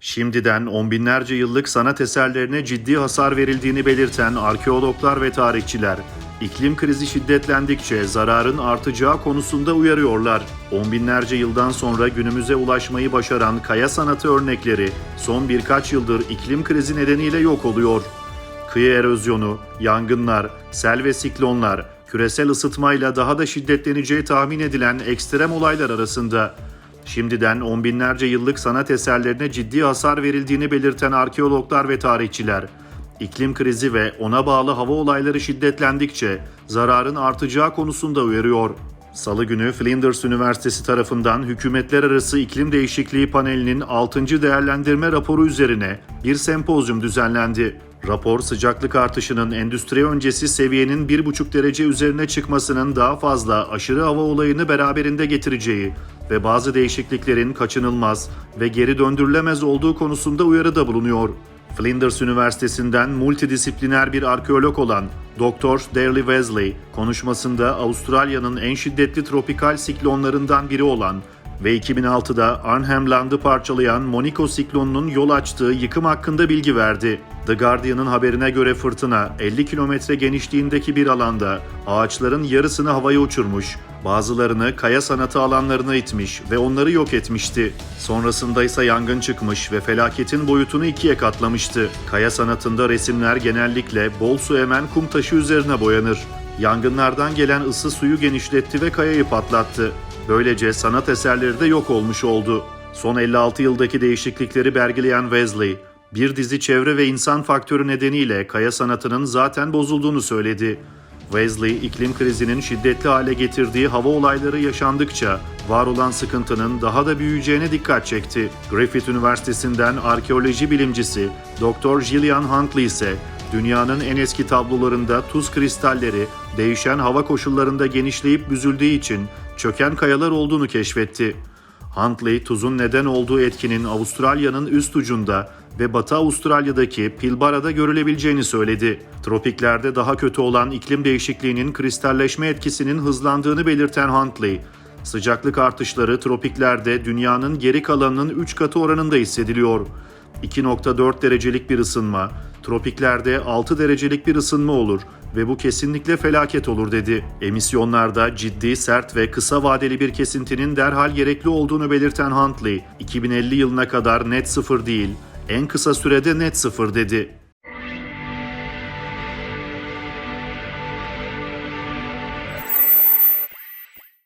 Şimdiden on binlerce yıllık sanat eserlerine ciddi hasar verildiğini belirten arkeologlar ve tarihçiler, iklim krizi şiddetlendikçe zararın artacağı konusunda uyarıyorlar. On binlerce yıldan sonra günümüze ulaşmayı başaran kaya sanatı örnekleri son birkaç yıldır iklim krizi nedeniyle yok oluyor. Kıyı erozyonu, yangınlar, sel ve siklonlar, küresel ısıtmayla daha da şiddetleneceği tahmin edilen ekstrem olaylar arasında. Şimdiden on binlerce yıllık sanat eserlerine ciddi hasar verildiğini belirten arkeologlar ve tarihçiler, iklim krizi ve ona bağlı hava olayları şiddetlendikçe zararın artacağı konusunda uyarıyor. Salı günü Flinders Üniversitesi tarafından Hükümetler Arası İklim Değişikliği Paneli'nin 6. değerlendirme raporu üzerine bir sempozyum düzenlendi. Rapor sıcaklık artışının endüstri öncesi seviyenin 1,5 derece üzerine çıkmasının daha fazla aşırı hava olayını beraberinde getireceği ve bazı değişikliklerin kaçınılmaz ve geri döndürülemez olduğu konusunda uyarıda bulunuyor. Flinders Üniversitesi'nden multidisipliner bir arkeolog olan Dr. Darley Wesley konuşmasında Avustralya'nın en şiddetli tropikal siklonlarından biri olan ve 2006'da Arnhem Land'ı parçalayan Monaco siklonunun yol açtığı yıkım hakkında bilgi verdi. The Guardian'ın haberine göre fırtına 50 kilometre genişliğindeki bir alanda ağaçların yarısını havaya uçurmuş, bazılarını kaya sanatı alanlarına itmiş ve onları yok etmişti. Sonrasında ise yangın çıkmış ve felaketin boyutunu ikiye katlamıştı. Kaya sanatında resimler genellikle bol su emen kum taşı üzerine boyanır. Yangınlardan gelen ısı suyu genişletti ve kayayı patlattı. Böylece sanat eserleri de yok olmuş oldu. Son 56 yıldaki değişiklikleri belgeleyen Wesley, bir dizi çevre ve insan faktörü nedeniyle kaya sanatının zaten bozulduğunu söyledi. Wesley, iklim krizinin şiddetli hale getirdiği hava olayları yaşandıkça var olan sıkıntının daha da büyüyeceğine dikkat çekti. Griffith Üniversitesi'nden arkeoloji bilimcisi Dr. Gillian Huntley ise dünyanın en eski tablolarında tuz kristalleri değişen hava koşullarında genişleyip büzüldüğü için çöken kayalar olduğunu keşfetti. Huntley, tuzun neden olduğu etkinin Avustralya'nın üst ucunda ve Batı Avustralya'daki Pilbara'da görülebileceğini söyledi. Tropiklerde daha kötü olan iklim değişikliğinin kristalleşme etkisinin hızlandığını belirten Huntley, sıcaklık artışları tropiklerde dünyanın geri kalanının 3 katı oranında hissediliyor. 2.4 derecelik bir ısınma, tropiklerde 6 derecelik bir ısınma olur ve bu kesinlikle felaket olur dedi. Emisyonlarda ciddi, sert ve kısa vadeli bir kesintinin derhal gerekli olduğunu belirten Huntley, 2050 yılına kadar net sıfır değil, en kısa sürede net sıfır dedi.